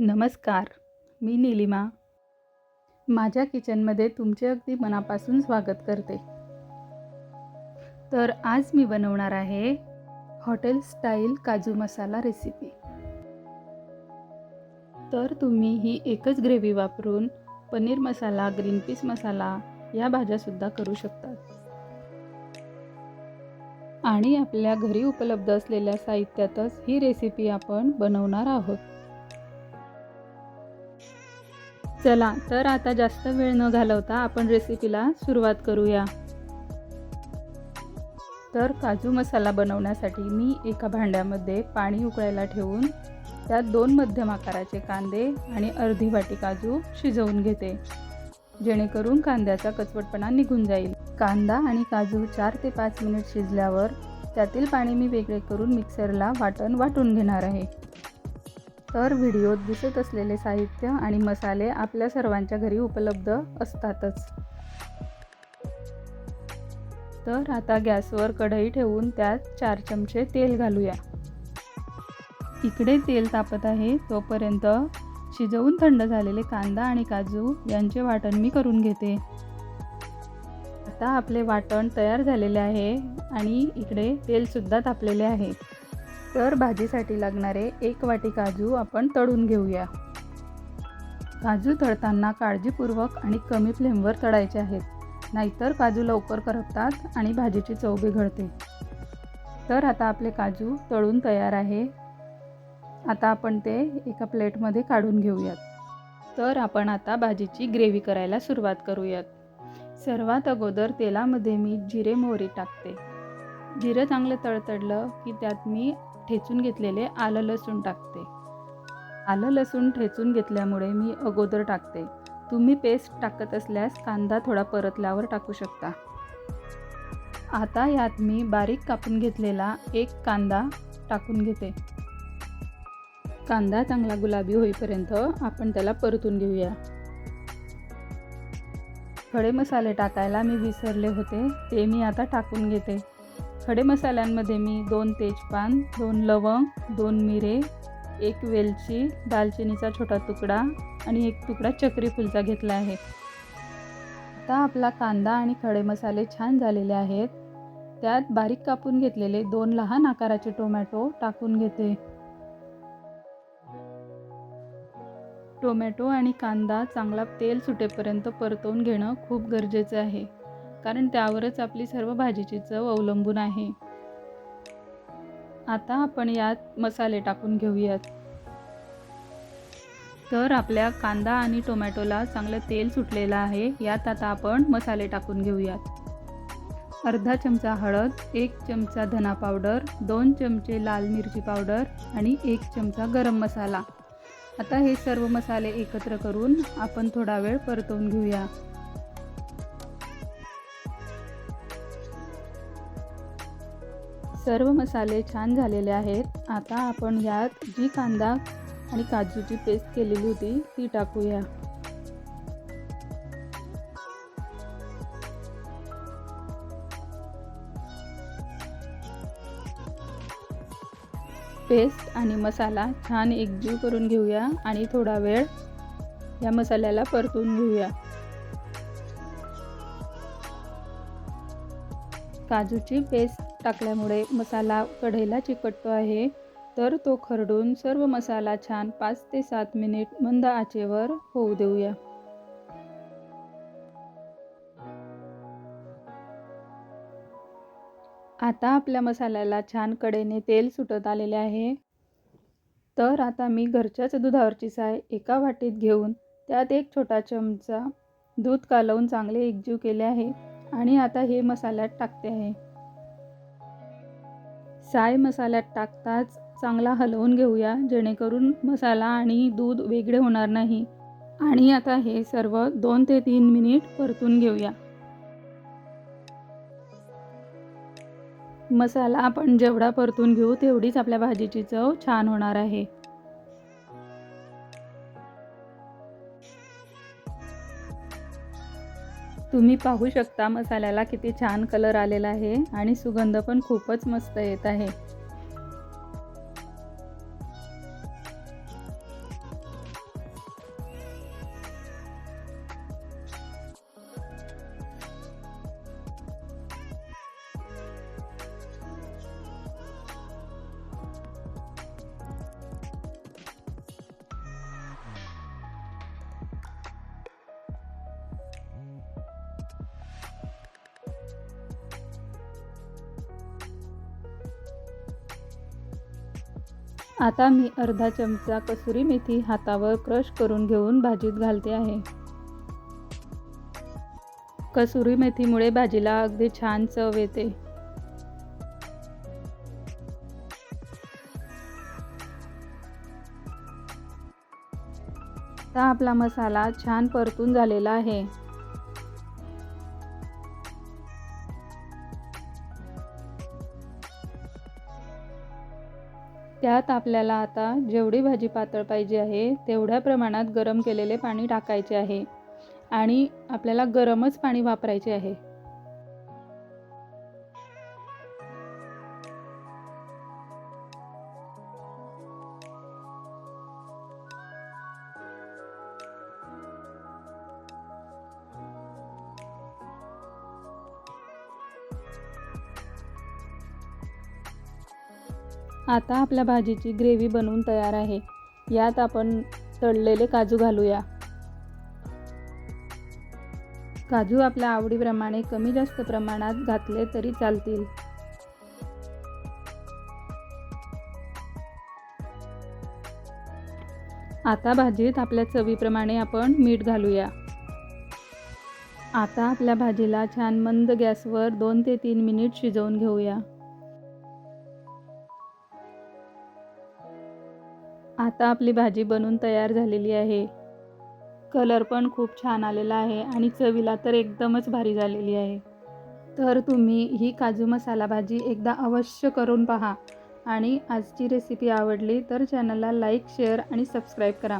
नमस्कार मी निलिमा. माझ्या किचनमध्ये तुमचे अगदी मनापासून स्वागत करते. तर आज मी बनवणार आहे हॉटेल स्टाईल काजू मसाला रेसिपी. तर तुम्ही ही एकच ग्रेव्ही वापरून पनीर मसाला ग्रीन पीस मसाला या भाज्यासुद्धा करू शकता. आणि आपल्या घरी उपलब्ध असलेल्या साहित्यातच ही रेसिपी आपण बनवणार आहोत. चला तर आता जास्त वेळ न घालवता आपण रेसिपीला सुरुवात करूया. तर काजू मसाला बनवण्यासाठी मी एका भांड्यामध्ये पाणी उकळायला ठेवून त्यात दोन मध्यम आकाराचे कांदे आणि अर्धी वाटी काजू शिजवून घेते. जेणेकरून कांद्याचा कचवटपणा निघून जाईल. कांदा आणि काजू चार ते पाच मिनिट शिजल्यावर त्यातील पाणी मी वेगळे करून मिक्सरला वाटण वाटून घेणार आहे. तर व्हिडिओत दिसत असलेले साहित्य आणि मसाले आपल्या सर्वांच्या घरी उपलब्ध असतातच. तर आता गॅसवर कढई ठेवून त्यात चार चमचे तेल घालूया. इकडे तेल तापत आहे तोपर्यंत शिजवून थंड झालेले कांदा आणि काजू यांचे वाटण मी करून घेते. आता आपले वाटण तयार झालेले आहे आणि इकडे तेलसुद्धा तापलेले आहे. तर भाजीसाठी लागणारे एक वाटी काजू आपण तळून घेऊया. काजू तळताना काळजीपूर्वक आणि कमी फ्लेमवर तळायचे आहेत. नाहीतर काजू लवकर करपतात आणि भाजीची चव बिघडते. तर आता आपले काजू तळून तयार आहे. आता आपण ते एका प्लेटमध्ये काढून घेऊयात. तर आपण आता भाजीची ग्रेव्ही करायला सुरुवात करूयात. सर्वात अगोदर तेलामध्ये मी जिरे मोहरी टाकते. जिरं चांगलं तळतडलं की त्यात मी ठेचून घेतलेले आलं लसूण टाकते. आलं लसूण ठेचून घेतल्यामुळे मी अगोदर टाकते. तुम्ही पेस्ट टाकत असल्यास कांदा थोडा परतल्यावर टाकू शकता. आता यात मी बारीक कापून घेतलेला एक कांदा टाकून घेते. कांदा चांगला गुलाबी होईपर्यंत आपण त्याला परतून घेऊया. खडे मसाले टाकायला मी विसरले होते ते मी आता टाकून घेते. खडे मसाल्यांमध्ये मी दोन तेजपान दोन लवंग दोन मिरे एक वेलची दालचिनीचा छोटा तुकडा आणि एक तुकडा चक्री फुलचा घेतला आहे. आता आपला कांदा आणि खडे मसाले छान झालेले आहेत. त्यात बारीक कापून घेतलेले दोन लहान आकाराचे टोमॅटो टाकून घेते. टोमॅटो आणि कांदा चांगला तेल सुटेपर्यंत परतवून घेणं खूप गरजेचं आहे. कारण त्यावरच आपली सर्व भाजीची चव अवलंबून आहे. आता आपण यात मसाले टाकून घेऊयात. तर आपल्या कांदा आणि टोमॅटोला चांगलं तेल सुटलेलं आहे यात आता आपण मसाले टाकून घेऊयात. अर्धा चमचा हळद एक चमचा धना पावडर दोन चमचे लाल मिरची पावडर आणि एक चमचा गरम मसाला. आता हे सर्व मसाले एकत्र करून आपण थोडा वेळ परतवून घेऊया. सर्व मसाले छान झालेले आहेत. आता आपण यात जी कांदा आणि काजूची पेस्ट केलेली होती ती टाकूया. पेस्ट आणि मसाला छान एकजीव करून घेऊया आणि थोडा वेळ या मसाल्याला परतून घेऊया. काजूची पेस्ट टाकल्यामुळे मसाला कढईला चिकटतो आहे. तर तो खरडून सर्व मसाला छान पाच ते सात मिनिट मंद आचेवर होऊ देऊया. आता आपल्या मसाल्याला छान कडेने तेल सुटत आलेले आहे. तर आता मी घरच्याच दुधावरची साय एका वाटीत घेऊन त्यात एक छोटा चमचा दूध कालवून चांगले एकजीव केले आहे आणि आता हे मसाल्यात टाकते आहे. साय मसाल्यात टाकताच चांगला हलवून घेऊया जेणेकरून मसाला आणि दूध वेगळे होणार नाही. आणि आता हे सर्व दोन ते तीन मिनिट परतून घेऊया मसाला आपण जेवढा परतून घेऊ तेवढीच आपल्या भाजीची चव छान होणार आहे आता हे सर्व दोन ते तीन मिनिट परतून घेऊया. मसाला आपण जेवढा परतून घेऊ तेवढीच आपल्या भाजीची चव छान होणार आहे. तुम्ही पाहू शकता मसाल्याला किती छान कलर आलेला आहे आणि सुगंध पण खूपच मस्त येत आहे. आता मी अर्धा चमचा कसुरी मेथी हातावर क्रश करून घेऊन भाजीत घालते आहे. कसुरी मेथीमुळे भाजीला अगदी छान चव येते. आता आपला मसाला छान परतून झालेला आहे. त्यात आपल्याला आता जेवढी भाजी पातळ पाहिजे आहे तेवढ्या प्रमाणात गरम केलेले पाणी टाकायचे आहे. आणि आपल्याला गरमच पाणी वापरायचे आहे. आता आपल्या भाजीची ग्रेव्ही बनवून तयार आहे. यात आपण तळलेले काजू घालूया. काजू आपल्या आवडीप्रमाणे कमी जास्त प्रमाणात घातले तरी चालतील. आता भाजीत आपल्या चवीप्रमाणे आपण मीठ घालूया. आता आपल्या भाजीला छान मंद गॅसवर दोन ते तीन मिनिट शिजवून घेऊया. आता आपली भाजी बनून तयार झालेली आहे. कलर पण खूप छान आलेला आहे आणि चवीला तर एकदमच भारी झालेली आहे. तर तुम्ही ही काजू मसाला भाजी एकदा अवश्य करून पहा आणि आजची रेसिपी आवडली तर चॅनलला लाईक शेअर आणि सबस्क्राईब करा.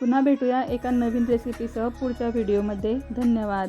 पुन्हा भेटूया एका नवीन रेसिपीसह पुढच्या व्हिडिओमध्ये धन्यवाद.